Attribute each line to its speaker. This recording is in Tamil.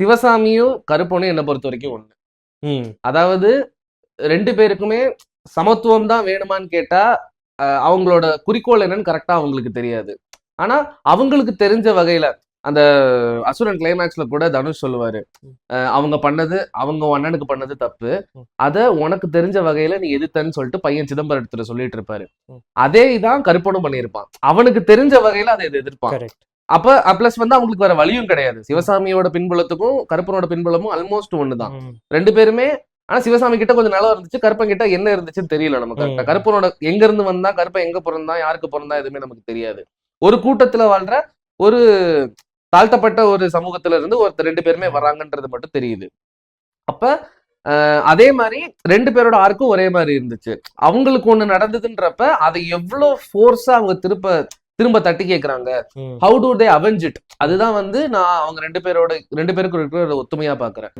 Speaker 1: சிவசாமியும் கருப்பனும் என்னை பொறுத்த வரைக்கும் ஒண்ணு.
Speaker 2: ம்.
Speaker 1: அதாவது ரெண்டு பேருக்குமே சமத்துவம் தான் வேணுமான்னு கேட்டா அவங்களோட குறிக்கோள் என்னன்னு கரெக்டா அவங்களுக்கு தெரியாது. ஆனா அவங்களுக்கு தெரிஞ்ச வகையில அந்த அசுரன் கிளைமேக்ஸ்ல கூட தனுஷ் சொல்லுவாரு. அவங்க பண்ணது அவங்க அண்ணனுக்கு பண்ணது தப்பு. அத உனக்கு தெரிஞ்ச வகையில நீ எதிர்த்தன்னு சொல்லிட்டு பையன் சிதம்பரம் எடுத்துட்டு சொல்லிட்டு இருப்பாரு. அதே இதான் கருப்பனும் பண்ணியிருப்பான். அவனுக்கு தெரிஞ்ச வகையில அதை எதிர்ப்பான். அப்ப பிளஸ் வந்து அவங்களுக்கு வேற வழியும் கிடையாது. சிவசாமியோட பின்புலத்துக்கும் கருப்பனோட பின்புலமும் ஆல்மோஸ்ட் ஒண்ணுதான். ரெண்டு பேருமே ஆனா சிவசாமி கிட்ட கொஞ்சம் நிலம் இருந்துச்சு. கருப்பன் கிட்ட என்ன இருந்துச்சுன்னு தெரியல நமக்கு. கருப்பனோட எங்க இருந்து வந்தா கருப்பன் எங்க பிறந்தான் யாருக்கு பிறந்தா எதுவுமே நமக்கு தெரியாது. ஒரு கூட்டத்துல வாழ்ற ஒரு தாழ்த்தப்பட்ட ஒரு சமூகத்துல இருந்து ஒருத்தர் ரெண்டு பேருமே வராங்கன்றது மட்டும் தெரியுது. அப்ப அதே மாதிரி ரெண்டு பேரோட ஆர்க்கும் ஒரே மாதிரி இருந்துச்சு. அவங்களுக்கு ஒண்ணு நடந்ததுன்றப்ப அதை எவ்வளவு ஃபோர்ஸா அவங்க திருப்ப திரும்ப தட்டி கேக்குறாங்க. How do they avenge it அதுதான் வந்து நான் அவங்க ரெண்டு பேரோட ரெண்டு பேருக்கு இருக்கிற ஒரு ஒத்துமையா பாக்குறேன்.